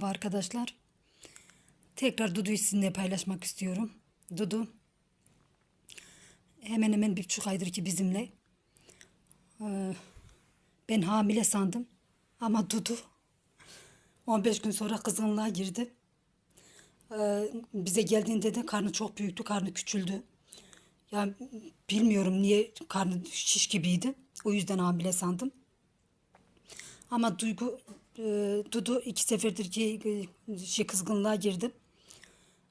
Merhaba arkadaşlar. Tekrar Dudu'yu sizinle paylaşmak istiyorum. Dudu hemen hemen bir buçuk aydır ki bizimle. Ee, ben hamile sandım. Ama Dudu 15 gün sonra kızgınlığa girdi. Ee, bize geldiğinde de karnı çok büyüktü, karnı küçüldü. Yani bilmiyorum niye karnı şiş gibiydi. O yüzden hamile sandım. Ama Duygu, e, Dudu iki seferdir ki e, şey kızgınlığa girdi.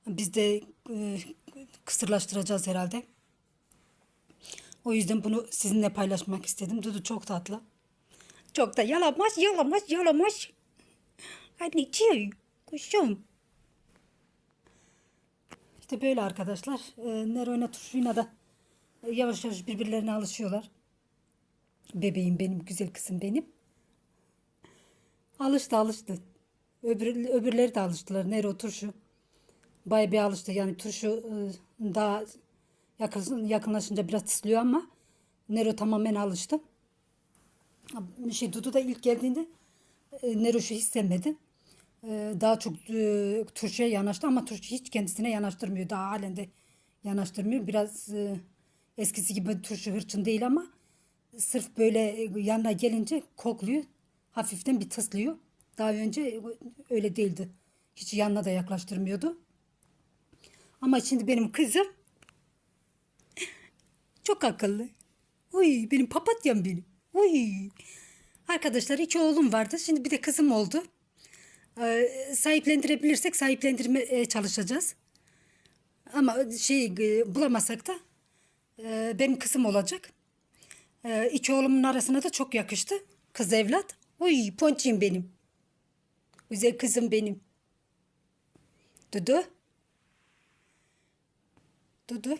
Biz de e, kısırlaştıracağız herhalde. O yüzden bunu sizinle paylaşmak istedim. Dudu çok tatlı. Çok da yalamaz, yalamaz, yalamaz. Anneciğim, kuşum. İşte böyle arkadaşlar. E, Nero'yla Turşu'yla da e, yavaş yavaş birbirlerine alışıyorlar. Bebeğim benim, güzel kızım benim. Alıştı alıştı. Öbür, öbürleri de alıştılar. Nero turşu. Bay bir alıştı. Yani turşu e, daha yakın, yakınlaşınca biraz tıslıyor ama Nero tamamen alıştı. Şey Dudu da ilk geldiğinde e, Neroş'u hiç sevmedi. E, daha çok turşuya yanaştı ama turşu hiç kendisine yanaştırmıyor. Daha halen de yanaştırmıyor. Biraz eskisi gibi turşu hırçın değil ama sırf böyle yanına gelince kokluyor. Hafiften bir tıslıyor. Daha önce öyle değildi. Hiç yanına da yaklaştırmıyordu. Ama şimdi benim kızım çok akıllı. Uy benim papatyam benim. Uy. Arkadaşlar iki oğlum vardı. Şimdi bir de kızım oldu. Ee, sahiplendirebilirsek sahiplendirmeye çalışacağız. Ama şey e, bulamasak da e, benim kızım olacak. E, iki oğlumun arasına da çok yakıştı. Kız evlat. Uy ponçim benim. Güzel kızım benim. Dudu. Dudu.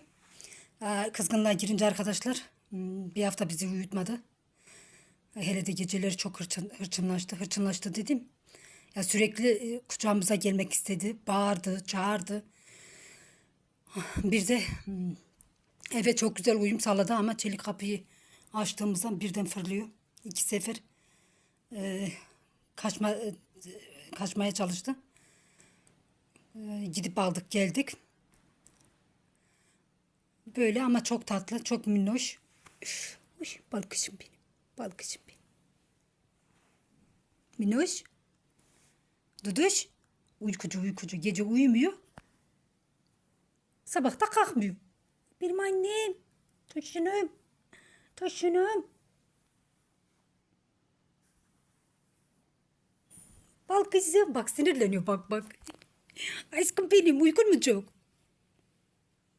Aa, kızgınlığa girince arkadaşlar hmm, bir hafta bizi uyutmadı. Hele de geceleri çok hırçın, hırçınlaştı. Hırçınlaştı dedim. Ya sürekli e, kucağımıza gelmek istedi. Bağırdı, çağırdı. Bir de hmm, eve çok güzel uyum sağladı ama çelik kapıyı açtığımızdan birden fırlıyor. İki sefer e, kaçma e, kaçmaya çalıştı. E, gidip aldık geldik. Böyle ama çok tatlı, çok minnoş. Üf, uy, bal kızım benim. Bal kızım benim. Minnoş. Duduş. Uykucu uykucu. Gece uyumuyor. Sabah da kalkmıyor. Benim annem. Taşınım. Taşınım. Bal kızım. Bak sinirleniyor bak bak. Aşkım benim uykun mu çok?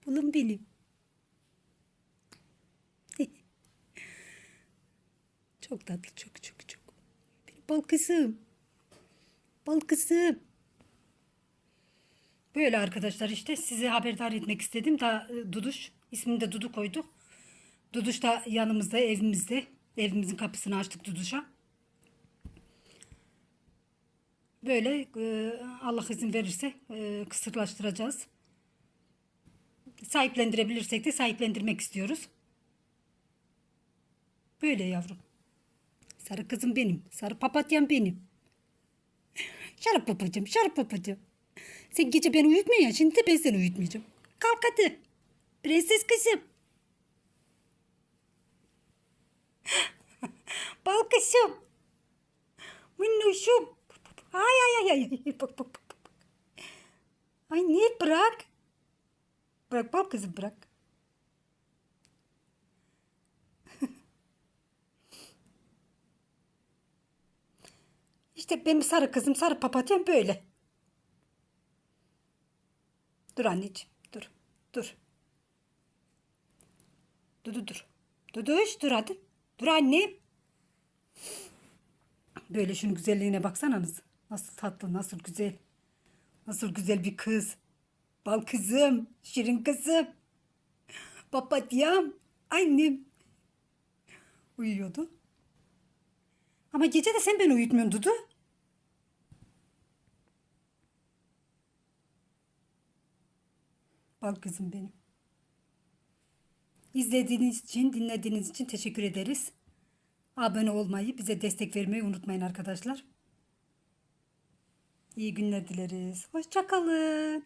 Bulun benim. çok tatlı çok çok çok. Bal kızım. Bal kızım. Böyle arkadaşlar işte size haberdar etmek istedim. Daha e, Duduş ismini de Dudu koyduk. Duduş da yanımızda evimizde. Evimizin kapısını açtık Duduş'a. Böyle e, Allah izin verirse e, kısırlaştıracağız. Sahiplendirebilirsek de sahiplendirmek istiyoruz. Böyle yavrum. Sarı kızım benim. Sarı papatyam benim. Şarap papacığım, şarap papacığım. Sen gece beni uyutmuyorsun. Şimdi de ben seni uyutmayacağım. Kalk hadi. Prenses kızım. Bal kızım. Minnoşum. Ay ay ay ay. Bak bak bak. bak. Ay ne bırak. Bırak bal kızım bırak. İşte benim sarı kızım sarı papatyam böyle. Dur anneciğim dur. Dur. Dur dur dur. Dur hadi. Dur annem. Böyle şunun güzelliğine baksanız. Nasıl tatlı, nasıl güzel. Nasıl güzel bir kız. Bal kızım, şirin kızım. Papatyam, annem. Uyuyordu. Ama gece de sen beni uyutmuyorsun Dudu. Bal kızım benim. İzlediğiniz için, dinlediğiniz için teşekkür ederiz. Abone olmayı, bize destek vermeyi unutmayın arkadaşlar. İyi günler dileriz. Hoşçakalın.